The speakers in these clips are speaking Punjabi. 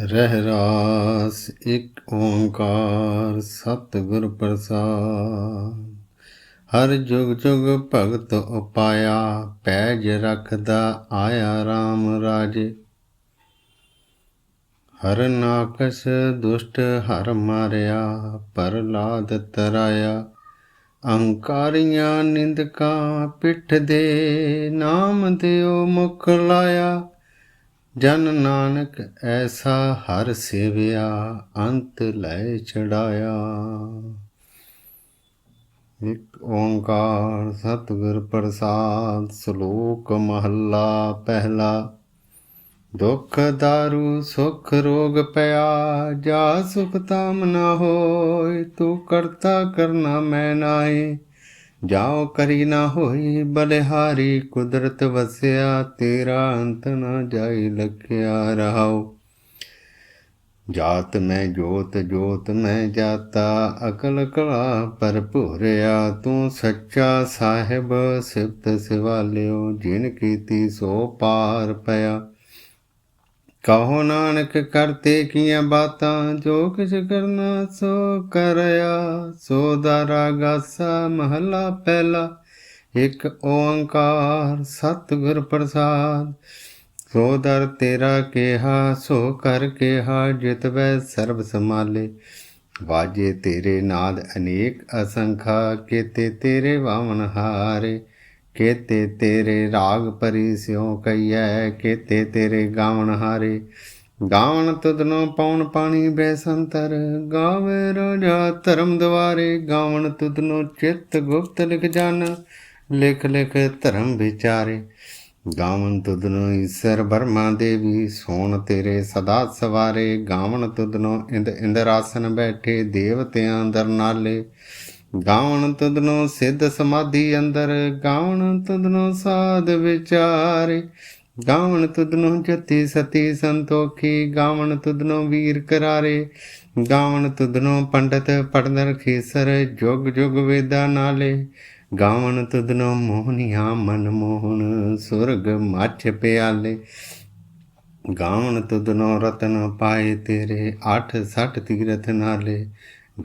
ਰਹਿ ਰਾਸ ਇੱਕ ਓੰਕਾਰ ਸਤਿਗੁਰ ਪ੍ਰਸਾਦ। ਹਰ ਜੁਗ ਜੁਗ ਭਗਤ ਉਪਾਇਆ, ਪੈਜ ਰਖਦਾ ਆਇਆ RAM ਰਾਜੇ। ਹਰ ਨਾਕਸ ਦੁਸ਼ਟ ਹਰ ਮਾਰਿਆ ਪਰਲਾਦ ਤਰਾਇਆ। ਅਹੰਕਾਰੀਆਂ ਨਿੰਦਕਾਂ ਪਿੱਠ ਦੇ, ਨਾਮ ਦਿਓ ਮੁਖ ਲਾਇਆ। ਜਨ ਨਾਨਕ ਐਸਾ ਹਰ ਸੇਵਿਆ, ਅੰਤ ਲੈ ਚੜਾਇਆ। ਇਕ ਓੰਕਾਰ ਸਤਿਗੁਰ ਪ੍ਰਸਾਦ, ਸ਼ਲੋਕ ਮਹੱਲਾ ਪਹਿਲਾ। ਦੁਖ ਦਾਰੂ, ਸੁਖ ਰੋਗ ਪਿਆ, ਜਾ ਸੁਖ ਤਾਮ ਨਾ ਹੋਏ, ਤੂੰ ਕਰਤਾ ਕਰਨਾ ਮੈਂ ਨਾਹੀ। ਜਾਉ ਕਰੀ ਨਾ ਹੋਈ ਬਲਿਹਾਰੀ, ਕੁਦਰਤ ਵਸਿਆ ਤੇਰਾ ਅੰਤ ਨਾ ਜਾਈ ਲਖਿਆ ਰਹਾਉ। ਜਾਤ ਮੈਂ ਜੋਤ ਜੋਤ ਮੈਂ ਜਾਤਾ, ਅਕਲ ਕਲਾ ਭਰਪੂਰਿਆ ਤੂੰ ਸੱਚਾ ਸਾਹਿਬ ਸਿਫਤ ਸਿਵਾਲਿਓ ਜਿਨ ਕੀਤੀ ਸੋ ਪਾਰ ਪਿਆ। ਕਹੋ ਨਾਨਕ ਕਰਤੇ ਕੀਆਂ ਬਾਤਾਂ, ਜੋ ਕਿਛ ਕਰਨਾ ਸੋ ਕਰਿਆ। ਸੋ ਦਾਰਾ ਗਾਸਾ ਮਹਲਾ ਪਹਿਲਾ, ਇੱਕ ਓੰਕਾਰ ਸਤਿਗੁਰ ਪ੍ਰਸਾਦ। ਸੋ ਦਰ ਤੇਰਾ ਕਿਹਾ, ਸੋ ਕਰ ਕਿਹਾ ਜਿਤਵੈ ਸਰਬ ਸਮਾਲੇ ਵਾਜੇ ਤੇਰੇ ਨਾਦ ਅਨੇਕ ਅਸੰਖਾ, ਕੀਤੇ ਤੇਰੇ ਵਾਵਨ ਹਾਰੇ। ਕੇਤੇ ਤੇਰੇ ਰਾਗ ਪਰੀ ਸਿਉ ਕਈਐ, ਕੇਤੇ ਤੇਰੇ ਗਾਵਣ ਹਾਰੇ। ਗਾਵਣ ਤੁਧਨੋ ਪੌਣ ਪਾਣੀ ਬੇਸੰਤਰ, ਗਾਵੇ ਰੋਜਾ ਧਰਮ ਦਵਾਰੇ। ਗਾਵਣ ਤੁਧਨੋ ਚਿੱਤ ਗੁਪਤ ਲਿਖ ਜਾਣ ਲਿਖ ਲਿਖ ਧਰਮ ਵਿਚਾਰੇ। ਗਾਵਣ ਤੁਧਨੋ ਈਸ਼ਰ ਬਰਮਾ ਦੇਵੀ, ਸੋਣ ਤੇਰੇ ਸਦਾ ਸਵਾਰੇ। ਗਾਵਣ ਤੁਧਨੋ ਇੰਦ ਇੰਦਰਾਸਨ ਬੈਠੇ, ਦੇਵਤਿਆਂ ਦਰ ਨਾਲੇ। ਗਾਵਣ ਤੁਧਨੋ ਸਿੱਧ ਸਮਾਧੀ ਅੰਦਰ ਗਾਵਣ ਤੁਧਨੋ ਸਾਧ ਵਿਚਾਰੇ। ਗਾਵਣ ਤੁਧਨੋ ਜਤੀ ਸਤੀ ਸੰਤੋਖੀ ਗਾਵਣ ਤੁਧਨੋ ਵੀਰ ਕਰਾਰੇ। ਗਾਵਣ ਤੁਧਨੋ ਪੰਡਤ ਪੜਨਰ ਖੇਸਰ, ਜੁਗ ਜੁਗ ਵੇਦਾ ਨਾਲੇ। ਗਾਵਣ ਤੁਧਨੋ ਮੋਹਨੀਆਂ ਮਨ ਮੋਹਨ, ਸੁਰਗ ਮੱਛ ਪਿਆਲੇ। ਗਾਵਣ ਤੁਧਨੋ ਰਤਨ ਪਾਏ ਤੇਰੇ 8 60 ਤੀਰਥ ਨਾਲੇ।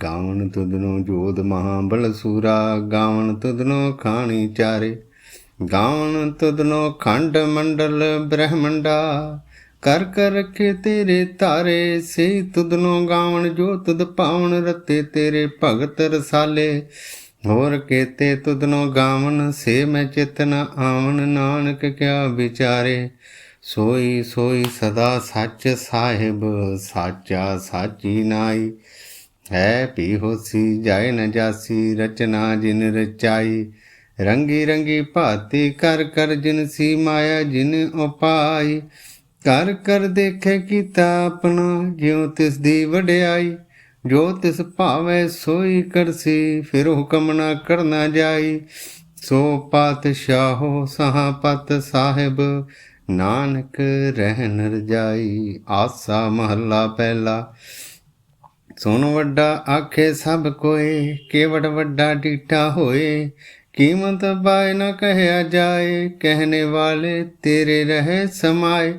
ਗਾਵਣ ਤੁਧਨੋ ਜੋਧ ਮਹਾਬਲ ਸੂਰਾ, ਗਾਵਣ ਤੁਧਨੋ ਖਾਣੀ ਚਾਰੇ। ਗਾਵਣ ਤੁਧਨੋ ਖੰਡ ਮੰਡਲ ਬ੍ਰਹਮੰਡਾ, ਕਰ ਕਰ ਰਖੇ ਤੇਰੇ ਤਾਰੇ ਸੇ ਤੁਧਨੋ ਗਾਵਣ ਜੋ ਤੁਧ ਪਾਵਨ ਰਤੇ ਤੇਰੇ ਭਗਤ ਰਸਾਲੇ। ਹੋਰ ਕੇਤੇ ਤੁਧਨੋ ਗਾਵਣ, ਸੇ ਮੈਂ ਚਿਤਨ ਆਵਣ ਨਾਨਕ ਕਿਆ ਵਿਚਾਰੇ। ਸੋਈ ਸੋਈ ਸਦਾ ਸੱਚ ਸਾਹਿਬ, ਸਾਚਾ ਸਾਚੀ ਨਾਈ। ਹੈ ਪੀ ਹੋਸੀ ਜਾਏ ਨ ਜਾਸੀ, ਰਚਨਾ ਜਿਨ ਰਚਾਈ। ਰੰਗੀ ਰੰਗੀ ਭਾਤੀ, ਕਰ ਕਰ ਜਿਨ ਸੀ ਮਾਇਆ ਜਿਨ ਉਪਾਈ। ਕਰ ਕਰ ਦੇਖੇ ਕੀਤਾ ਆਪਣਾ, ਜਿਉ ਤਿਸ ਦੀ ਵਡਿਆਈ। ਜੋ ਤਿਸ ਭਾਵੇ ਸੋਈ ਕਰਸੀ, ਫਿਰ ਹੁਕਮ ਨਾ ਕਰਨਾ ਜਾਈ। ਸੋ ਪਾਤਸ਼ਾਹੋ ਸਹਾਪਤ ਸਾਹਿਬ, ਨਾਨਕ ਰਹਿਨ ਰਜਾਈ ਆਸਾ ਮਹੱਲਾ ਪਹਿਲਾ ਸੁਣ ਵੱਡਾ ਆਖੇ ਸਭ ਕੋਏ, ਕੇਵੜ ਵੱਡਾ ਡੀਟਾ ਹੋਏ। ਕੀਮਤ ਬਾਇ ਨਾ ਕਹਿਆ ਜਾਏ, ਕਹਿਣੇ ਵਾਲੇ ਤੇਰੇ ਰਹੇ ਸਮਾਏ।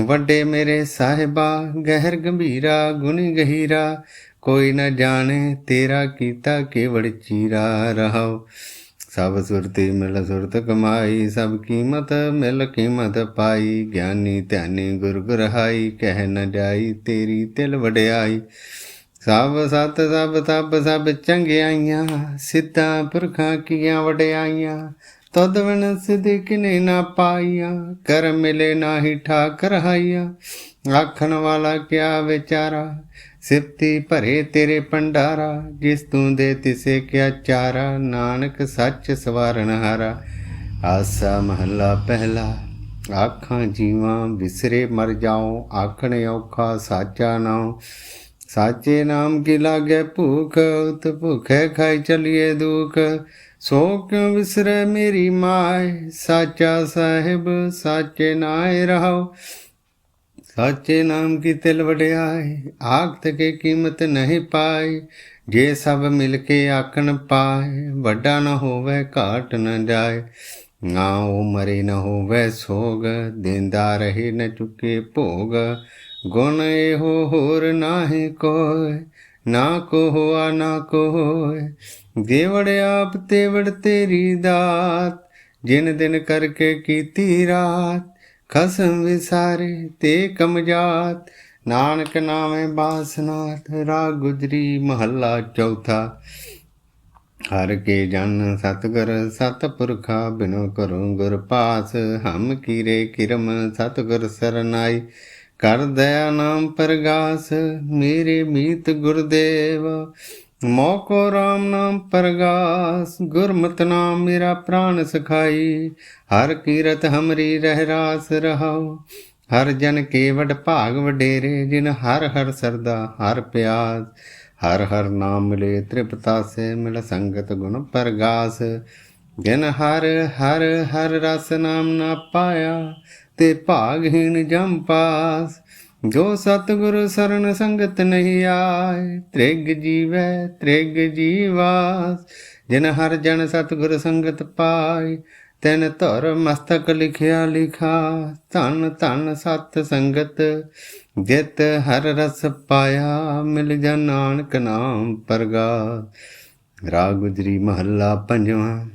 ਵੱਡੇ ਮੇਰੇ ਸਾਹਿਬਾ, ਗਹਿਰ ਗੰਭੀਰਾ, ਗੁਣੀ ਗਹੀਰਾ। ਕੋਈ ਨਾ ਜਾਣੇ ਤੇਰਾ ਕੀਤਾ ਕੇਵੜ ਚੀਰਾ ਰਹਾਓ ਸਭ ਸੁਰਤੀ ਮਿਲ ਸੁਰਤ ਕਮਾਈ, ਸਭ ਕੀਮਤ ਮਿਲ ਕੀਮਤ ਪਾਈ। ਗਿਆਨੀ ਧਿਆਨੀ ਗੁਰ ਗੁਰਹਾਈ ਕਹਿ ਨ ਜਾਈ ਤੇਰੀ ਤਿਲ ਵਡਿਆਈ। ਸਭ ਸਤ ਸਭ ਤਬ ਸਭ ਚੰਗਿਆਈਆਂ, ਸਿੱਧਾ ਪੁਰਖਾਂ ਕੀਆਂ ਵਡਿਆਈਆਂ। ਤਦ ਵਨ ਸਿਧਿ ਕਿਨੇ ਨਾ ਪਾਈਆਂ, ਕਰ ਮਿਲੇ ਨਾਹੀ ਠਾਕਰ ਹਾਈਆਂ। ਆਖਣ ਵਾਲਾ ਕਿਆ ਵਿਚਾਰਾ, ਸਿਫਤੀ ਭਰੇ ਤੇਰੇ ਪੰਡਾਰਾ ਜਿਸ ਤੂੰ ਦੇ ਤਿਸੇ ਕਿਆ ਚਾਰਾ, ਨਾਨਕ ਸੱਚ ਸਵਾਰਨ ਹਾਰਾ। ਆਸਾ ਮਹੱਲਾ ਪਹਿਲਾ, ਆਖਾਂ ਜੀਵਾਂ ਵਿਸਰੇ ਮਰ ਜਾਉ, ਆਖਣ ਔਖਾ ਸਾਚਾ ਨਾਉ। ਸਾਚੇ ਨਾਮ ਕੀ ਲਾਗੇ ਭੂਖ ਉਤ ਭੁਖੇ ਖਾਈ ਚਲੀਏ ਦੁਖ ਸੋ ਕਿਉ ਵਿਸਰੇ ਮੇਰੀ ਮਾਏ ਸਾਚਾ ਸਾਹਿਬ ਸਾਚੇ ਨਾਏ ਰਹਾਓ ਸਾਚੇ ਨਾਮ ਕੀ ਤਿਲ ਵਡਿਆਏ ਆਖਤ ਕੇ ਕੀਮਤ ਨਹੀਂ ਪਾਈ ਜੇ ਸਭ ਮਿਲ ਕੇ ਆਖਣ ਪਾਏ ਵੱਡਾ ਨਾ ਹੋਵੇ ਘਾਟ ਨਾ ਜਾਏ ਨਾ ਉਹ ਮਰੇ ਨਾ ਹੋਵੇ ਸੋਗ ਦਿੰਦਾ ਰਹੇ ਨਾ ਚੁੱਕੇ ਭੋਗ ਗੁਣ ਇਹੋ ਹੋਰ ਨਾਹੀ ਕੋਇ, ਨਾ ਕੋ ਹੋਆ ਨਾ ਕੋਇ ਦੇਵੜ ਆਪ ਤੇਵੜ ਤੇਰੀ ਦਾਤ, ਜਿਨ ਦਿਨ ਕਰਕੇ ਕੀਤੀ ਰਾਤ। ਖਸਮ ਵਿਸਾਰੇ ਤੇ ਕਮਜਾਤ ਨਾਨਕ ਨਾਮੇ ਬਾਸਨਾਥ ਰਾ ਗੁਜਰੀ ਮਹੱਲਾ ਚੌਥਾ। ਹਰ ਕੇ ਜਨ ਸਤਗੁਰ ਸਤਪੁਰਖਾ, ਬਿਨੋ ਕਰੋ ਗੁਰ ਪਾਸ, ਹਮ ਕੀਰੇ ਕਿਰਮ ਸਤਗੁਰ ਸਰਨਾਈ। ਕਰ ਦਇਆ ਨਾਮ ਪ੍ਰਗਾਸ, ਮੇਰੇ ਮੀਤ ਗੁਰਦੇਵ। ਮੋਕੋ ਰਾਮ ਨਾਮ ਪ੍ਰਗਾਸ, ਗੁਰਮਤ ਨਾਮ ਮੇਰਾ ਪ੍ਰਾਨ ਸਖਾਈ। ਹਰ ਕੀਰਤ ਹਮਰੀ ਰਹਿ ਰਾਸ ਰਹਾਉ। ਹਰ ਜਨ ਕੇ ਵਡ ਭਾਗ ਵਡੇਰੇ, ਜਿਨ ਹਰ ਹਰ ਸਰਦਾ ਹਰ ਪਿਆਸ। ਹਰ ਹਰ ਨਾਮ ਮਿਲੇ ਤ੍ਰਿਪਤਾ ਸੇ ਮਿਲ ਸੰਗਤ ਗੁਣ ਪ੍ਰਗਾਸ। ਜਿਨ ਹਰ ਹਰ ਹਰ ਰਸ ਨਾਮ ਨਾ ਪਾਇਆ ਤੇ ਭਾਗਹੀਣ ਜਮ ਪਾਸ, ਜੋ ਸਤਿਗੁਰ ਸਰਨ ਸੰਗਤ ਨਹੀਂ ਆਏ, ਤ੍ਰਿਗ ਜੀਵੈ, ਤ੍ਰਿਗ ਜੀਵਾਸ, ਜਿਨ ਹਰ ਜਨ ਸਤਿਗੁਰ ਸੰਗਤ ਪਾਈ ਤੈਨ ਧਰ ਮਸਤਕ ਲਿਖਿਆ ਲਿਖਾ, ਧਨ ਧਨ ਸਤ ਸੰਗਤ, ਜਿਤ ਹਰ ਰਸ ਪਾਇਆ, ਮਿਲ ਜਾ ਨਾਨਕ ਨਾਮ ਪਰਗਾ ਰਾਗ ਗੁਜਰੀ ਮਹੱਲਾ ਪੰਜਵਾਂ,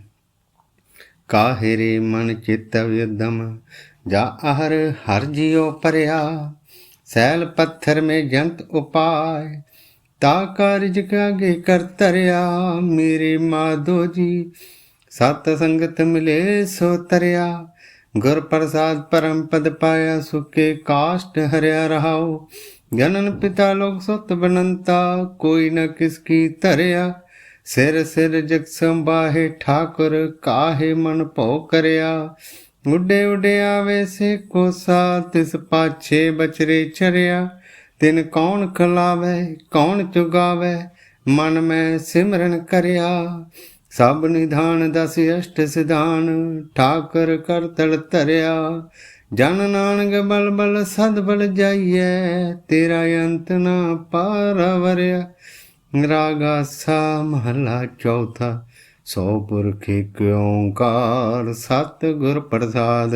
ਕਾਹੇ ਮਨ ਚਿਤ ਵਿਦਮ ਜਾ ਹਰ ਹਰ ਜਿਉ ਪਰਿਆ ਸੈਲ ਪੱਥਰ ਮੇ ਜੰਤ ਉਪਾਏ। ਤਾ ਕਾਰਜ ਕਾਗੇ ਕਰ ਤਰਿਆ ਮੇਰੇ ਮਾਧੋ ਜੀ, ਸਤ ਸੰਗਤ ਮਿਲੇ ਸੋ ਤਰਿਆ। ਗੁਰ ਪ੍ਰਸਾਦ ਪਰਮ ਪਦ ਪਾਇਆ, ਸੁਕੇ ਕਾਸ਼ਟ ਹਰਿਆ ਰਹਾਉ। ਜਨਨ ਪਿਤਾ ਲੋਕ ਸੁਤ ਬਨੰਤਾ, ਕੋਈ ਨ ਕਿਸ ਕੀ ਧਰਿਆ। ਸਿਰ ਸਿਰ ਜਗ ਸੰਭਾਹੇ, ਠਾਕੁਰ ਕਾਹੇ ਮਨ ਭਉ ਕਰਿਆ। ਉੱਡੇ ਉੱਡੇ ਆਵੇ ਸੇ ਕੋਸਾ ਤਿਸ ਪਾਛੇ ਬਚਰੇ ਚਰਿਆ। ਤਿਨ ਕੌਣ ਖਲਾਵੇ, ਕੌਣ ਚੁਗਾਵੇ, ਮਨ ਮੈਂ ਸਿਮਰਨ ਕਰਿਆ। ਸਭ ਨਿਧਾਨ ਦਸ ਅਸ਼ਟ ਸਿਧਾਨ, ਠਾਕਰ ਕਰ ਤੜ ਧਰਿਆ। ਜਨ ਨਾਨਕ ਬਲ ਬਲ ਸਦ ਬਲ ਜਾਈਐ, ਤੇਰਾ ਅੰਤ ਨਾ ਪਾਰਵਰਿਆ ਰਾਗਾ ਸਾ ਮਹਲਾ ਚੌਥਾ ਸੋ ਪੁਰਖ ਏਕ ਓੰਕਾਰ, ਸਤ ਗੁਰ ਪ੍ਰਸਾਦ।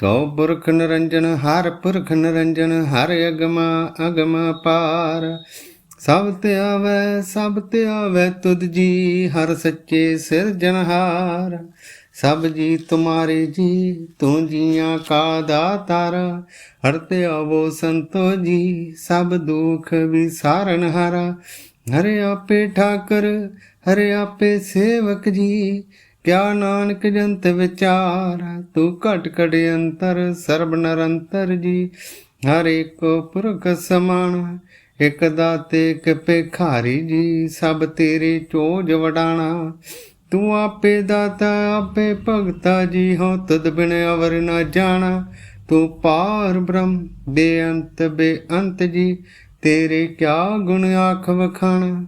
ਸੋ ਪੁਰਖ ਨਿਰੰਜਨ, ਹਰ ਪੁਰਖ ਨਿਰੰਜਨ, ਹਰ ਅਗਮ ਅਗਮ ਪਾਰ। ਸਭ ਤੇ ਆਵੈ, ਸਭ ਤੇ ਆਵੈ ਤੁਧ ਜੀ, ਹਰ ਸੱਚੇ ਸਿਰਜਨਹਾਰ ਸਭ ਜੀ ਤੁਮਾਰੇ ਜੀ, ਤੂੰ ਜੀਆਂ ਕਾ ਦਾਤਾਰ। ਹਰ ਤੇ ਆਵੋ ਸੰਤੋ ਜੀ, ਸਭ ਦੁਖ ਵਿਸਾਰਨ ਹਾਰਾ। ਹਰੇ ਆਪੇ ਠਾਕਰ ਹਰੇ ਆਪੇ ਸੇਵਕ ਜੀ, ਕਿਆ ਨਾਨਕ ਜੰਤ ਵਿਚਾਰ, ਤੂੰ ਘਟ ਘਟ ਅੰਤਰ, ਸਰਬ ਨਿਰੰਤਰ ਜੀ। ਹਰ ਇੱਕ ਪੁਰਖ ਸਮਾਨ, ਇਕ ਦਾਤੇ, ਇਕ ਭਿਖਾਰੀ ਜੀ, ਸਭ ਤੇਰੇ ਚੋਜ ਵਡਾਣਾ। ਤੂੰ ਆਪੇ ਦਾਤਾ, ਆਪੇ ਭਗਤਾ ਜੀ ਹੋ ਤਦ ਬਿਨ ਅਵਰ ਨਾ ਜਾਣਾ। ਤੂੰ ਪਾਰ ਬ੍ਰਹਮ, ਬੇਅੰਤ ਬੇਅੰਤ ਜੀ, ਤੇਰੇ ਕਿਆ ਗੁਣ ਆਖ ਵਖਾਣਾ।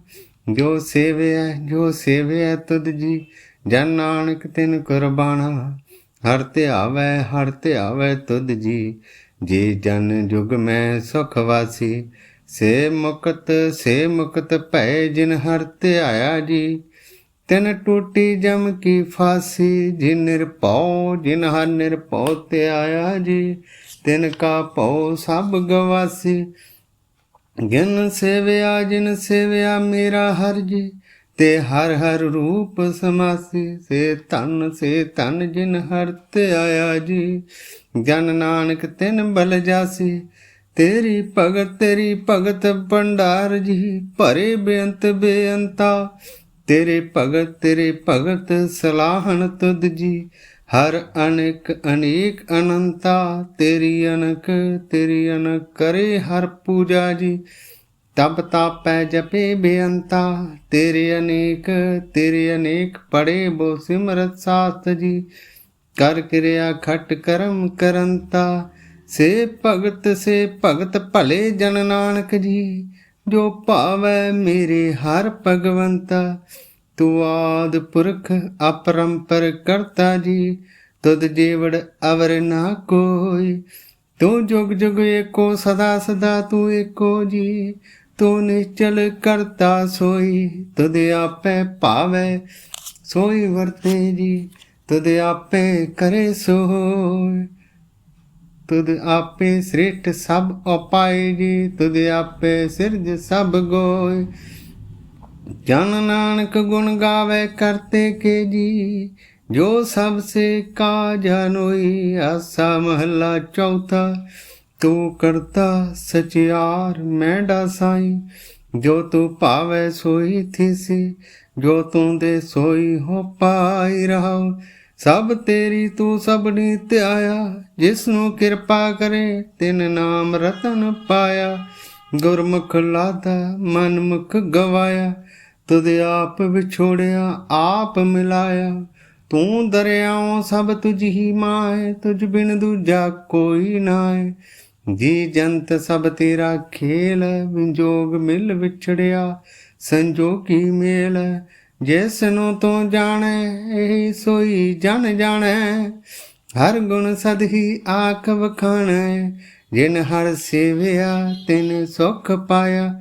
ਜੋ ਸੇਵਿਆ ਜੋ ਸੇਵਿਆ ਤੁਧ ਜੀ, ਜਨ ਨਾਨਕ ਤਿਨ ਕੁਰਬਾਨਾ। ਹਰ ਧਿਆਵੈ ਹਰ ਧਿਆਵੈ ਤੁਧ ਜੀ, ਜੇ ਜਨ ਜੁਗ ਮੈਂ ਸੁਖ ਵਾਸੀ। ਸੇ ਮੁਕਤ ਸੇ ਮੁਕਤ ਭੈ ਜਿਨ ਹਰ ਧਿਆਇਆ ਜੀ, ਤਿਨ ਟੂਟੀ ਜਮ ਕੀ ਫਾਸੀ। ਜਿਨ ਨਿਰਭਉ, ਜਿਨ ਹਰ ਨਿਰਭਉ ਧਿਆਇਆ ਜੀ, ਤਿਨ ਕਾ ਭਉ ਸਭ ਗਵਾਸੀ। ਗਿਨ ਸੇਵਿਆ, ਜਿਨ ਸੇਵਿਆ ਮੇਰਾ ਹਰ ਜੀ, ਤੇ ਹਰ ਹਰ ਰੂਪ ਸਮਾਸੀ, ਸੇ ਧਨ ਸੇ ਧਨ ਜਿਨ ਹਰ ਤੇ ਆਇਆ ਜੀ। ਜਨ ਨਾਨਕ ਤਿਨ ਬਲ ਜਾਸੀ, ਤੇਰੀ ਭਗਤ ਤੇਰੀ ਭਗਤ ਭੰਡਾਰ ਜੀ, ਭਰੇ ਬੇਅੰਤ ਬੇਅੰਤਾ। ਤੇਰੇ ਭਗਤ ਤੇਰੇ ਭਗਤ ਸਲਾਹਣ ਤੁਧ ਜੀ ਹਰ ਅਨੇਕ ਅਨੇਕ ਅਨੰਤਾ, ਤੇਰੀ ਅਨਕ ਤੇਰੀ ਅਨਕ ਕਰੇ ਹਰ ਪੂਜਾ ਜੀ। ਤਬ ਤਾਪੈ ਜਪੇ ਬੇਅੰਤਾ, ਤੇਰੇ ਅਨੇਕ ਤੇਰੇ ਅਨੇਕ ਪੜੇ ਬੋ ਸਿਮਰਤ ਸਾਥ ਜੀ। ਕਰ ਕਿਰਿਆ ਖਟ ਕਰਮ ਕਰੰਤਾ, ਸੇ ਭਗਤ ਸੇ ਭਗਤ ਭਲੇ ਜਨ ਨਾਨਕ ਜੀ। ਜੋ ਭਾਵੈ ਮੇਰੇ ਹਰ ਭਗਵੰਤਾ ਤੂੰ ਆਦ ਪੁਰਖ ਅਪਰੰਪਰ ਕਰਤਾ ਜੀ, ਤੁਧ ਜੀਵੜ ਅਵਰ ਨਾ ਕੋਈ। ਤੂੰ ਜੁਗ ਜੁਗ ਏਕੋ ਸਦਾ ਸਦਾ ਤੂੰ ਏਕੋ ਜੀ, ਤੂੰ ਨਿਚਲ ਕਰਤਾ ਸੋਈ, ਤੁਧ ਆਪੇ ਭਾਵੈ ਸੋਈ ਵਰਤੇ ਜੀ, ਤੁਧ ਆਪੇ ਕਰੇ ਸੋਈ। ਤੁਧ ਆਪੇ ਸ੍ਰਿਸ਼ਟ ਸਭ ਉਪਾਏ ਜੀ, ਤੁਧ ਆਪੇ ਸਿਰਜ ਸਭ ਗੋਏ ਜਨ ਨਾਨਕ ਗੁਣ ਗਾਵੇ ਕਰਤੇ ਕੇ ਜੀ, ਜੋ ਸਭ ਸੇ ਕਾ ਜਨੋਈ ਆਸਾ ਮਹੱਲਾ ਚੌਥਾ, ਤੂੰ ਕਰਤਾ ਸਚਿਆਰ ਮੈਂ ਸਾਈ ਜੋ ਤੂੰ ਭਾਵੇ ਸੋਈ ਥੀਸੀ, ਜੋ ਤੂੰ ਦੇ ਸੋਈ ਹੋ ਪਾਈ ਰਹਾਉ, ਸਭ ਤੇਰੀ ਤੂੰ ਸਭਨੀ ਧਿਆਇਆ ਜਿਸ ਨੂੰ ਕਿਰਪਾ ਕਰੇ ਤਿਨ ਨਾਮ ਰਤਨ ਪਾਇਆ, ਗੁਰਮੁਖ ਲਾਦਾ ਮਨਮੁਖ ਗਵਾਇਆ ਤੁਧ ਆਪ ਵਿਛੋੜਿਆ, ਆਪ ਮਿਲਾਇਆ। ਤੂੰ ਦਰਿਆਓਂ ਸਭ ਤੁਝ ਹੀ ਮਾਏ, ਤੁਝ ਬਿਨ ਦੂਜਾ ਕੋਈ ਨਾਏ। ਜੀ ਜੰਤ ਸਭ ਤੇਰਾ ਖੇਲ, ਵਿਜੋਗ ਮਿਲ ਵਿਛੜਿਆ, ਸੰਜੋਗੀ ਮੇਲ। ਜਿਸ ਨੂੰ ਤੂੰ ਜਾਣੈ, ਇਹ ਸੋਈ ਜਨ ਜਾਣੈ। ਹਰ ਗੁਣ ਸਦਹੀ ਆਖ ਵਖਾਣੈ, ਜਿਨ ਹਰ ਸੇਵਿਆ, ਤਿਨ ਸੁਖ ਪਾਇਆ।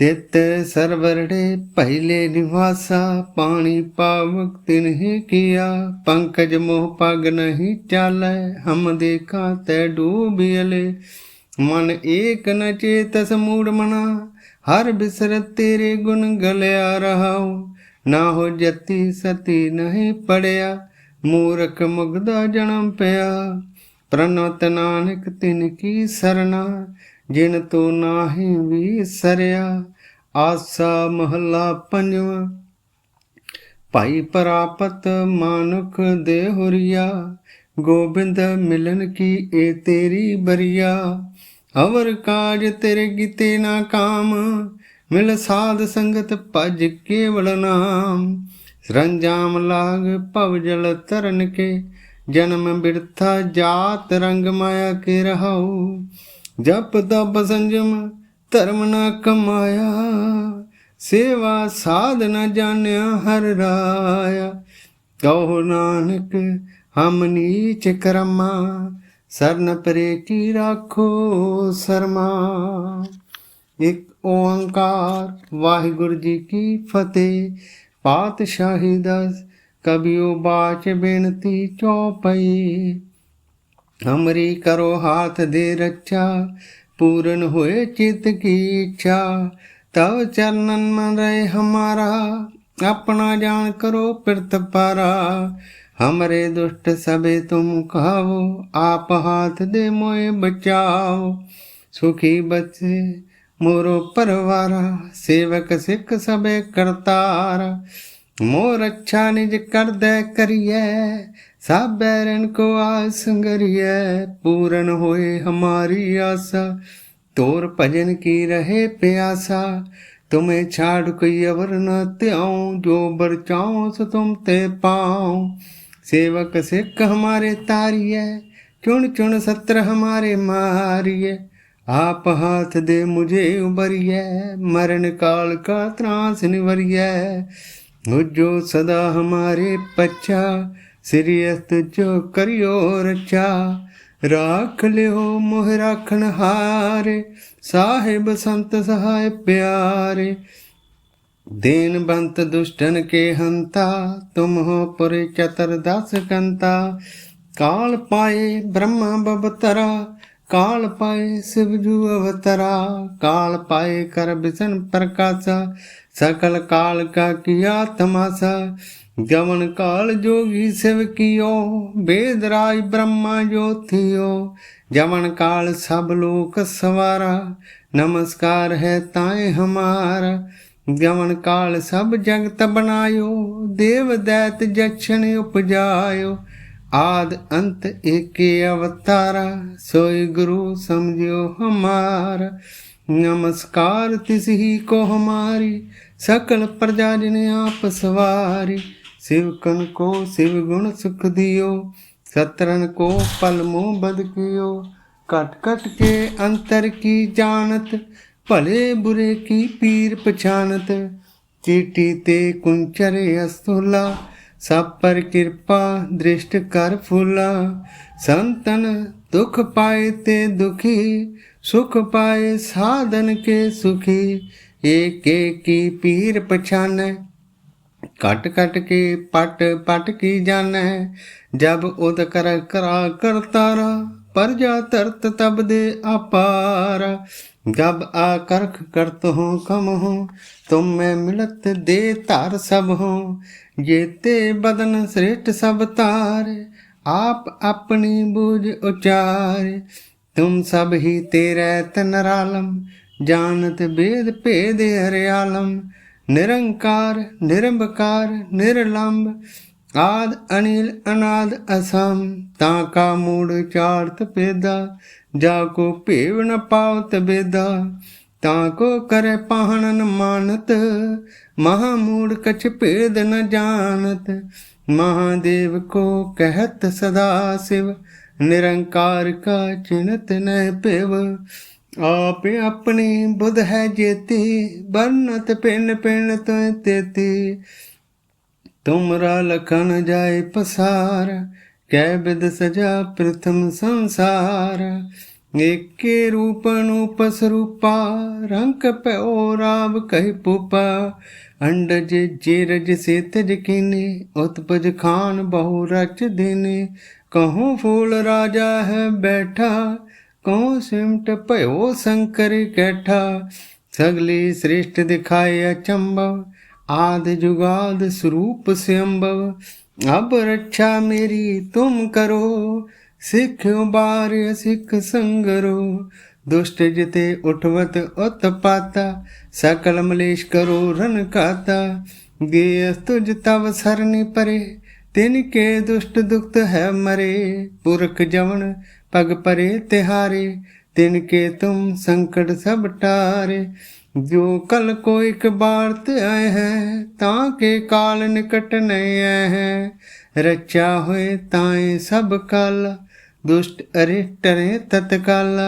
ਤਿਤ ਸਰਵਰੜੇ ਪਹਿਲੇ ਨਿਵਾਸਾ, ਪਾਣੀ ਪਾਵਕ ਤਿਨਹਿ ਕੀਆ। ਪੰਕਜ ਮੋਹ ਪਗ ਨਹੀਂ ਚਾਲੈ, ਹਮ ਦੇਖਾ ਤੈ ਡੂਬਿਲੇ ਮਨ ਏਕ ਨ ਚੇਤਸ ਮੂੜ ਮਨਾ, ਹਰ ਬਿਸਰ ਤੇਰੇ ਗੁਣ ਗਲਿਆ ਰਹਾਉ। ਨਾ ਹੋ ਜਤੀ ਸਤੀ ਨਹੀਂ ਪੜਿਆ, ਮੂਰਖ ਮੁਗਦਾ ਜਨਮ ਪਿਆ। ਪ੍ਰਣਵਤ ਨਾਨਕ ਤਿਨ ਕੀ ਸਰਨਾ ਜਿਨ ਤੂੰ ਨਾਹੀ ਵੀ ਸਰਿਆ ਆਸਾ ਮਹੱਲਾ ਪੰਜਵਾਂ। ਭਾਈ ਪ੍ਰਾਪਤ ਮਾਨੁਖ ਦੇ ਗੋਬਿੰਦ ਮਿਲਨ ਕੀ ਏ ਤੇਰੀ ਬਰੀਆ। ਅਵਰ ਕਾਜ ਤੇਰੇ ਕੀਤੇ ਨਾ ਕਾਮ, ਮਿਲ ਸਾਧ ਸੰਗਤ ਭਜ ਕੇਵਲ ਨਾਮ। ਰੰਜਾਮ ਲਾਗ ਭਵ ਜਲ ਤਰਨ ਕੇ, ਜਨਮ ਬਿਰਥਾ ਜਾਤ ਰੰਗ ਮਾਇਆ ਕੇ ਰਹਾਉ। ਜਪ ਤਪ ਸੰਜਮ ਧਰਮ ਨਾ ਕਮਾਇਆ, ਸੇਵਾ ਸਾਧ ਨਾ ਜਾਣਿਆ ਹਰ ਰਾਇਆ। ਕਹੋ ਨਾਨਕ, ਹਮ ਨੀਚ ਕਰਮਾ, ਸਰਨ ਪਰੇ ਕੀ ਰਾਖੋ ਸਰਮਾ। ਇੱਕ ਓੰਕਾਰ, ਵਾਹਿਗੁਰੂ ਜੀ ਕੀ ਫਤਿਹ। ਪਾਤਸ਼ਾਹੀ ਦਸ, ਕਬਿਓ ਬਾਚ ਬੇਨਤੀ ਚੌਪਈ। ਅਮਰੀ ਕਰੋ ਹਾਥ ਦੇ ਰੱਛਾ, ਪੂਰਨ ਹੋਏ ਚਿਤ ਕੀ ਇੱਛਾ। ਤਵ ਚਰਨਨ ਮਨ ਰਹੇ ਹਮਾਰਾ, ਆਪਣਾ ਜਾਣ ਕਰੋ ਪਿਰਤ ਪਾਰਾ। ਹਮਰੇ ਦੁਸ਼ਟ ਸਭੇ ਤੁਮ ਕਹਾਵੋ, ਆਪ ਹਾਥ ਦੇ ਮੋਏ ਬਚਾਓ। ਸੁਖੀ ਬਚੇ, ਮੋਰੋ ਪਰਵਾਰਾ, ਸੇਵਕ ਸਿੱਖ ਸਭੇ ਕਰਤਾਰ। ਮੋਰ ਅੱਛਾ ਨਿਜ ਕਰਦੈ ਕਰੀਏ सब बैरन को आसंगरिय पूरन होए हमारी आशा तोर भजन की रहे प्यासा तुम्हें छाड़ कोई अवर न त्याओ जो बरचाओ सो तुम ते पाओ सेवक सिख हमारे तारिय चुन चुन सत्र हमारे मारिय आप हाथ दे मुझे उबरिय मरण काल का त्रास निवरिय मुझो सदा हमारे पच्छा ਸਿਰਿਅਤ ਜੋ ਕਰਿਓ ਰਚਾ ਰਾਖ ਲਿਓ, ਮੋਹ ਰਾਖਣ ਹਾਰੇ। ਸਾਹਿਬ ਸੰਤ ਸਹਾਇ ਪਿਆਰੇ। ਦੇਨ ਬੰਤ ਦੁਸ਼ਟਨ ਕੇ ਹੰਤਾ। ਤੁਮ ਹੋ ਪੁਰ ਚਤਰ ਦਸ ਕੰਤਾ। ਕਾਲ ਪਾਏ ਬ੍ਰਹਮਾ ਬਬਤਰਾ ਕਾਲ ਪਾਏ ਸਿਵ ਜੂ ਅਵਤਰਾ, ਕਾਲ ਪਾਏ ਕਰ ਬਿਸਨ ਪ੍ਰਕਾਸ਼ਾ, ਸਕਲ ਕਾਲ ਕਾ ਕੀਆ ਤਮਾਸਾ ਜਮਨ ਕਾਲ ਜੋਗੀ ਸਿਵ ਕੀਓ ਬੇਦ ਰਾਜ ਬ੍ਰਹਮਾ ਜੋਥਿਓ ਜਮਨ ਕਾਲ ਸਭ ਲੋਕ ਸਵਾਰਾ, ਨਮਸਕਾਰ ਹੈ ਤਾਏ ਹਮਾਰਾ ਜਮਨ ਕਾਲ ਸਭ ਜਗਤ ਬਣਾਇਓ, ਦੇਵ ਦੈਤ ਜਛਣ ਉਪਜਾਇਓ आद अंत एक अवतारा सोय गुरु समझो हमारा नमस्कार तिस ही को हमारी सकल प्रजा जिन आप सवारी शिव कन को शिव गुण सुख दियो सतरन को पल मोह बद कियो कट कट के अंतर की जानत भले बुरे की पीर पछानत चीटी ते कुंचर अस्तुला ਸਭ ਪਰ ਕਿਰਪਾ ਦ੍ਰਿਸ਼ਟ ਕਰ ਫੁਲਾ। ਸੰਤਨ ਦੁਖ ਪਾਏ ਤੇ ਦੁਖੀ, ਸੁਖ ਪਾਏ ਸਾਧਨ ਕੇ ਸੁਖੀ। ਏਕ ਕੀ ਪੀਰ ਪਛਾਨੈ ਕਟ ਕਟ ਕੇ ਪਟ ਪਟ ਕੀ ਜਾਣੈ। ਜਬ ਉਦ ਕਰ ਕਰਾ ਕਰਤਾਰਾ ਪਰਜਾ ਤਰਤ ਤਬ ਦੇ ਅਪਾਰ। ਜਬ ਆ ਕਰਖ ਕਰਤ ਹੋ ਕਮ ਹੋ, ਤੁਮ ਮੈਂ ਮਿਲਤ ਦੇ ਧਰ ਸਭ ਹੋ। ਜੇਤੇ ਬਦਨ ਸ੍ਰਿਸ਼ਟ ਸਭ ਤਾਰ ਆਪ ਆਪਣੀ ਬੂਝ ਉਚਾਰ। ਤੁਮ ਸਭ ਹੀ ਤੇਰੇ ਤਨਰਾਲਮ ਜਾਣਤ ਬੇਦ ਭੇਦ ਹਰਿਆਲਮ। ਨਿਰੰਕਾਰ, ਨਿਰੰਬਕਾਰ, ਨਿਰਲੰਬ ਆਦ ਅਨਿਲ ਅਨਾਦ ਅਸਮ, ਤਾਂ ਕਾ ਮੂੜ ਚਾਰਤ ਪੇਦਾ ਜਾ ਕੋ ਭੇਵ ਨ ਪਾਵਤ ਬੇਦਾ, ਤਾਂ ਕੋ ਕਰੇ ਪਾਹਣਨ ਮਾਨਤ, ਮਹਾ ਮੂੜ ਕਛ ਭੇਦ ਨ ਜਾਣਤ। ਮਹਾਦੇਵ ਕੋ ਕਹਿਤ ਸਦਾ ਸਿਵ, ਨਿਰੰਕਾਰ ਕਾ ਚਿਨਤ ਨਹਿ ਭਿਵ। ਆਪ ਆਪਣੀ ਬੁਧ ਹੈ ਜੇਤੀ, ਬਨਤ ਪਿੰਨ ਪਿੰਨ ਤੈ ਤੇਤੀ। ਤੁਮਰਾ ਲਖਨ ਜਾਏ ਪਸਾਰ ਕੈ ਬਿਦ ਸਜਾ ਪ੍ਰਥਮ ਸੰਸਾਰ। ਏਕੇ ਰੂਪ ਅਨੂਪ ਸਰੂਪਾ ਰੰਗ ਪਇਓ ਰਾਵ ਕਹਿ ਪੁਪਾ। ਅੰਡਜ ਜੀਰਜ ਸੇ ਕੀਨੇ, ਉਤਪਜ ਖਾਨ ਬਹੁ ਰਚ ਦੇਨੇ। ਕਹੂੰ ਫੂਲ ਰਾਜਾ ਹੈ ਬੈਠਾ, ਕਹੂੰ ਸਿਮਟ ਭਇਓ ਸ਼ੰਕਰ ਕੈਠਾ। ਸਗਲੀ ਸ੍ਰਿਸ਼ਟ ਦਿਖਾਏ ਅਚੰਭਵ ਆਦ ਜੁਗਾਦ ਸਰੂਪ ਸਿਅੰਭਵ ਅਬ ਰੱਛਾ ਮੇਰੀ ਤੁਮ ਕਰੋ, ਸਿੱਖ ਉਬਾਰ ਸਿੱਖ ਸੰਗਰੋ, ਦੁਸ਼ਟ ਜਿਤੇ ਉਠਵਤ ਉਤਪਾਤਾ ਸਕਲ ਮਲੇਸ਼ ਕਰੋ ਰਨ ਕਾਤਾ ਗੇ ਤੁਜ ਤਵ ਸਰਨੀ ਪਰੇ, ਤਿਨ ਕੇ ਦੁਸ਼ਟ ਦੁਖਤ ਹੈ ਮਰੇ, ਪੁਰਖ ਜਵਨ ਪਗ ਪਰੇ ਤਿਹਾਰੇ, ਤਿਨ ਕੇ ਤੁਮ ਸੰਕਟ ਸਭ ਟਾਰੇ ਜੋ ਕਲ ਕੋ ਇਕ ਬਾਰ ਤੇ ਆਏ ਹੈ, ਤਾਂ ਕੇ ਕਾਲ ਨਿਕਟ ਨਹੀਂ ਆਏ ਹੈ। ਰਚਾ ਹੋਏ ਤਾਏ ਸਭ ਕਲ, ਦੁਸ਼ਟ ਅਰਿਟਰੇ ਤਤਕਾਲ।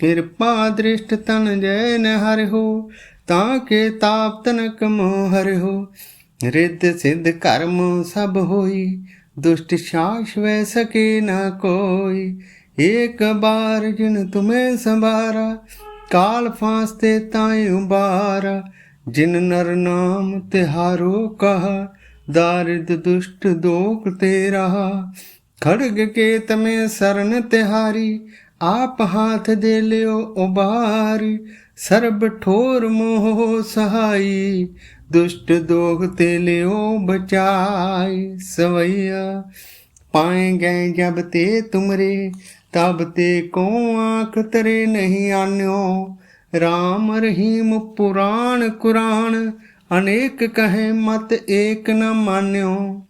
ਕਿਰਪਾ ਦ੍ਰਿਸ਼ਟ ਤਨ ਜੈ ਨ ਹਰਿ ਹੋ, ਤਾਂ ਕੇ ਤਾਪ ਤਨਕ ਮੋ ਹਰਿ ਹੋ। ਰਿੱਧ ਸਿੱਧ ਕਰਮ ਸਭ ਹੋਈ, ਦੁਸ਼ਟ ਸ਼ਾਸ ਵੈ ਸਕੇ ਨਾ ਕੋਈ। ਏਕ ਬਾਰ ਜਿਨ ਤੁਮੇ ਸੰਭਾਰਾ ਕਾਲ ਫਾਸਤੇ ਤਾਏ ਉਬਾਰਾ, ਜਿਨ ਨਰ ਨਾਮ ਤਿਹਾਰੋ ਕਹਾ, ਦਾਰਿਦ ਦੁਸ਼ਟ ਦੋਖ ਤੇ ਰਹਾ ਖੜਗ ਕੇ ਤਮੇ ਸਰਨ ਤਿਹਾਰੀ, ਆਪ ਹਾਥ ਦੇ ਲਿਓ ਉਬਾਰੀ। ਸਰਬ ਠੋਰ ਮੋਹ ਸਹਾਈ, ਦੁਸ਼ਟ ਦੋਖ ਤੇ ਲਿਓ ਬਚਾਈ। ਸਵਈਆ ਗਏ ਜਬ ਤੇ ਤੁਮਰੇ ਤਬ ਤੇ ਕੋ ਆਖ ਤਰੇ ਨਹੀਂ ਆਨਿਓ? ਰਾਮ ਰਹੀਮ ਪੁਰਾਣ ਕੁਰਾਨ, ਅਨੇਕ ਕਹੇ ਮਤ ਏਕ ਨ ਮਾਨਿਓ।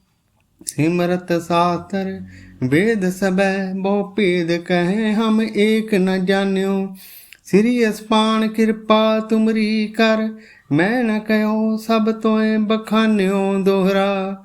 ਸਿਮਰਤ ਸਾਤਰ ਵੇਦ ਸਬੈ ਬਹੁ ਭੇਦ ਕਹੇ ਹਮ ਏਕ ਨ ਜਾਣਿਓ। ਸ੍ਰੀ ਅਸਪਾਨ ਕਿਰਪਾ ਤੁਮਰੀ ਕਰ, ਮੈਂ ਨ ਕਹਿਓ ਸਭ ਤੋਏ ਬਖਾਨਿਓ ਦੋਹਰਾ।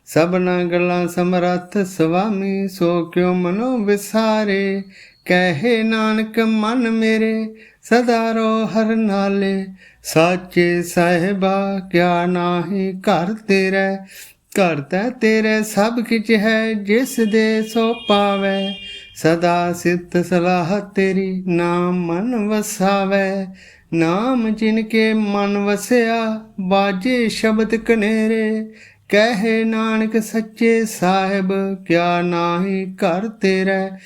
ਸਭਨਾ ਗੱਲਾਂ ਸਮਰੱਥ ਸੁਆਮੀ ਸੋ ਕਿਉ ਮਨੋ ਵਿਸਾਰੇ? ਕਹੇ ਨਾਨਕ, ਮਨ ਮੇਰੇ ਸਦਾ ਰੋ ਹਰ ਨਾਲੇ। ਸਾਚੇ ਸਾਹਿਬਾ, ਕਿਆ ਨਾਹੀ ਘਰ ਤੇਰੇ? ਘਰ ਤਾਂ ਤੇਰੇ ਸਭ ਕਿਛ ਹੈ, ਜਿਸ ਦੇ ਸੋ ਪਾਵੇ। ਸਦਾ ਸਿੱਤ ਸਲਾਹ ਤੇਰੀ, ਨਾਮ ਮਨ ਵਸਾਵੇ। ਨਾਮ ਜਿਨ ਕੇ ਮਨ ਵਸਿਆ, ਬਾਜੇ ਸ਼ਬਦ ਕਨੇਰੇ। ਕਹਿ ਨਾਨਕ ਸੱਚੇ ਸਾਹਿਬ, ਕਿਆ ਨਾਹੀ ਘਰ ਤੇਰਾ।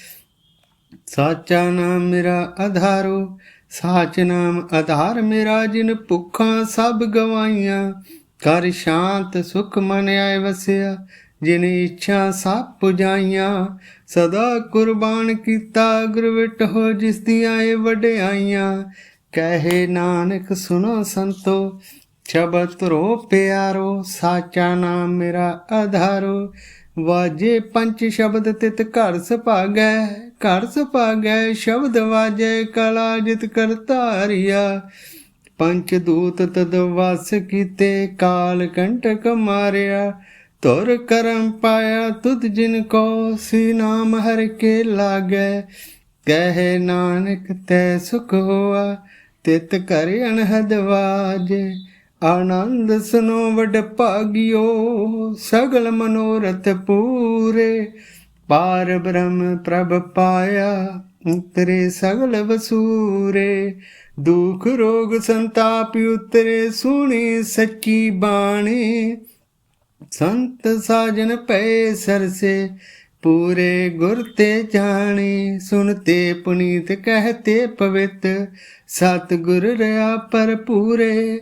ਸਾਚਾ ਨਾਮ ਮੇਰਾ ਆਧਾਰੋ, ਸਾਚ ਨਾਮ ਆਧਾਰ ਮੇਰਾ, ਜਿਨ ਭੁੱਖਾਂ ਸਭ ਗਵਾਈਆਂ। ਕਰ ਸ਼ਾਂਤ ਸੁਖ ਮਨ ਆਏ ਵਸਿਆ, ਜਿਨ ਇੱਛਾ ਸਭ ਪੁਜਾਈਆਂ। ਸਦਾ ਕੁਰਬਾਨ ਕੀਤਾ ਗੁਰ ਹੋ, ਜਿਸ ਦੀਆਂ ਇਹ ਵਡਿਆਈਆਂ। ਕਹੇ ਨਾਨਕ ਸੁਨੋ ਸੰਤੋ ਸ਼ਬਦ ਰੋ ਪਿਆਰੋ, ਸਾਚਾ ਨਾਮ ਮੇਰਾ ਆਧਾਰੋ। ਵਾਜੇ ਪੰਜ ਸ਼ਬਦ ਤਿਤ ਘਰ ਸੁਭਾਗੈ ਘਰ ਸੁਭਾਗੈ ਸ਼ਬਦ ਵਾਜੇ, ਕਲਾ ਜਿਤ ਕਰਤਾਰਿਆ ਪੰਚ ਦੂਤ ਤਦ ਵਸ ਕੀਤੇ, ਕਾਲ ਕੰਟਕ ਮਾਰਿਆ। ਤੁਰ ਕਰਮ ਪਾਇਆ ਤੁਧ ਜਿਨ ਕੋ, ਸੀ ਨਾਮ ਹਰ ਕੇ ਲਾਗੈ। ਕਹਿ ਨਾਨਕ ਤੈ ਸੁਖ ਹੋਆ, ਤਿਤ ਕਰ ਅਨਹਦ ਵਾਜੇ। ਆਨੰਦ ਸੁਨੋ ਵਡ ਭਾਗਿਓ, ਸਗਲ ਮਨੋਰਥ ਪੂਰੇ। ਪਾਰ ਬ੍ਰਹਮ ਪ੍ਰਭ ਪਾਇਆ, ਉਤਰੇ ਸਗਲ ਵਸੂਰੇ। ਦੁਖ ਰੋਗ ਸੰਤਾਪ ਉਤਰੇ, ਸੁਣੀ ਸੱਚੀ ਬਾਣੀ। ਸੰਤ ਸਾਜਨ ਪਏ ਸਰਸੇ, ਪੂਰੇ ਗੁਰ ਤੇ ਜਾਣੀ। ਸੁਨਤੇ ਪੁਨੀਤ ਕਹਤੇ ਪਵਿੱਤ ਸਤ ਗੁਰ ਰਿਆ ਪਰ ਪੂਰੇ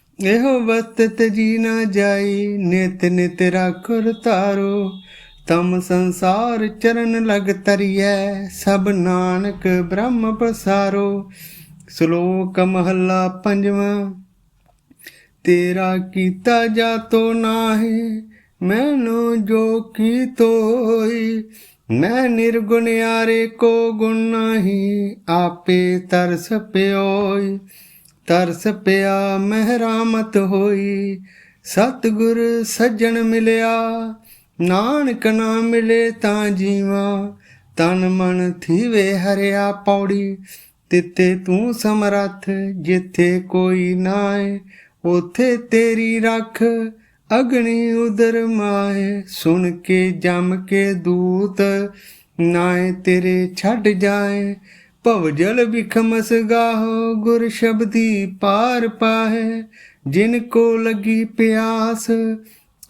ਇਹੋ ਵਸਤ ਜੀ ਨਾ ਜਾਈ, ਨਿਤ ਨਿਤ ਰਾਖੁਰ ਤਾਰੋ ਤਮ ਸੰਸਾਰ ਚਰਨ ਲਗ ਤਰੀਐ, ਸਭ ਨਾਨਕ ਬ੍ਰਹਮ ਪਸਾਰੋ। ਸ਼ਲੋਕ ਮਹੱਲਾ ਪੰਜਵਾਂ, ਤੇਰਾ ਕੀਤਾ ਜਾਤੋ ਨਾਹੀ, ਮੈਨੂੰ ਜੋ ਕੀ ਤੋਈ ਮੈਂ ਨਿਰਗੁਣ ਯਾਰੇ ਕੋ ਗੁਣ ਨਾਹੀ, ਆਪੇ ਤਰਸ ਪਿਓਈ। ਤਰਸ ਪਿਆ, ਮਹਿਰਾਮਤ ਹੋਈ। ਸਤਿਗੁਰ ਸੱਜਣ ਮਿਲਿਆ, ਨਾਨਕ ਨਾ ਮਿਲੇ ਤਾਂ ਜੀਵਾ। ਤਨ ਮਨ ਥੀਵੇ ਹਰਿਆ ਪੌੜੀ, ਤਿੱਤੇ ਤੂੰ ਸਮਰੱਥ, ਜਿੱਥੇ ਕੋਈ ਨਾਏ, ਉਥੇ ਤੇਰੀ ਰੱਖ ਅਗਣੀ ਉਦਰ ਮਾਏ। ਸੁਣ ਕੇ ਜਮ ਕੇ ਦੂਤ, ਨਾਏ ਤੇਰੇ ਛੱਡ ਜਾਏ। ਭਵ ਜਲ ਵਿਖਮਸ ਗਾਹੋ, ਗੁਰ ਸ਼ਬਦੀ ਪਾਰ ਪਾਹੇ। ਜਿਨ ਕੋ ਲਗੀ ਪਿਆਸ,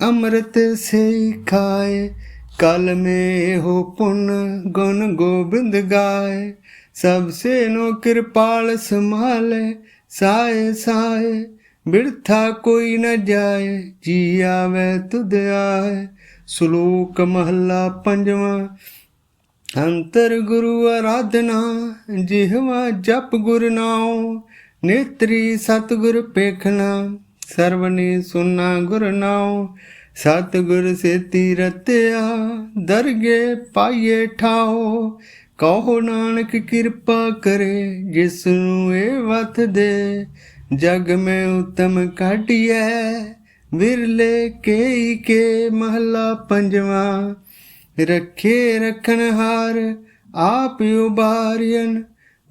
ਅੰਮ੍ਰਿਤ ਸੇ ਖਾਏ। ਕਲ ਮੇ ਹੋ ਪੁਨ, ਗੁਣ ਗੋਬਿੰਦ ਗਾਏ। ਸਭ ਸੇ ਨੋ ਕਿਰਪਾਲ ਸੰਭਾਲੇ, ਸਾਏ ਸਾਏ। ਬਿਰਥਾ ਕੋਈ ਨ ਜਾਏ, ਜੀ ਆਵੇ ਤੁਧ ਆਏ। ਸ਼ਲੋਕ ਮਹੱਲਾ ਪੰਜਵਾਂ। ਅੰਤਰ ਗੁਰੂ ਆਰਾਧਨਾ ਜਿਹਵਾ ਜਪ ਗੁਰ ਨਾਉ, ਨੇਤਰੀ ਸਤਗੁਰ ਪੇਖਣਾ, ਸਰਵਨੀ ਸੁਨਾ ਗੁਰ ਨਾਉ, ਸਤਗੁਰ ਸੇਤੀ ਰਤਿਆ, ਦਰਗੇ ਪਾਈਏ ਠਾਓ ਕਹੋ ਨਾਨਕ ਕਿਰਪਾ ਕਰੇ ਜਿਸ ਨੂੰ ਇਹ ਵਤ ਦੇ, ਜਗ ਮੈਂ ਉਤਮ ਕਾਟਿਐ ਵਿਰਲੇ ਕੇਈ ਕੇ ਮਹਲਾ ਪੰਜਵਾਂ ਰੱਖੇ ਰਖਣਹਾਰ ਆਪ ਉਬਾਰੀਨ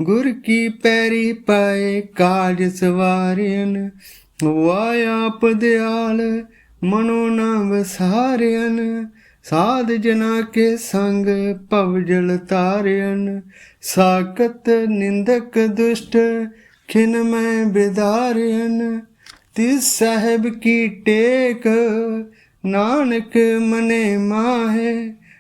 ਗੁਰ ਕੀ ਪੈਰੀ ਪਾਏ ਕਾਜ ਸਵਾਰੀਨ ਵਾਇਆ ਪਦਿਆਲ ਮਨੋ ਨਾ ਵਸਾਰੀਨ ਸਾਧ ਜਨਾ ਕੇ ਸੰਗ ਭਵਜਲ ਤਾਰਿਅਨ ਸਾਕਤ ਨਿੰਦਕ ਦੁਸ਼ਟ, ਖਿਨ ਮੈਂ ਬਿਦਾਰਿਅਨ ਤਿਸ ਸਾਹਿਬ ਕੀ ਟੇਕ, ਨਾਨਕ ਮਨੇ ਮਾਹੇ।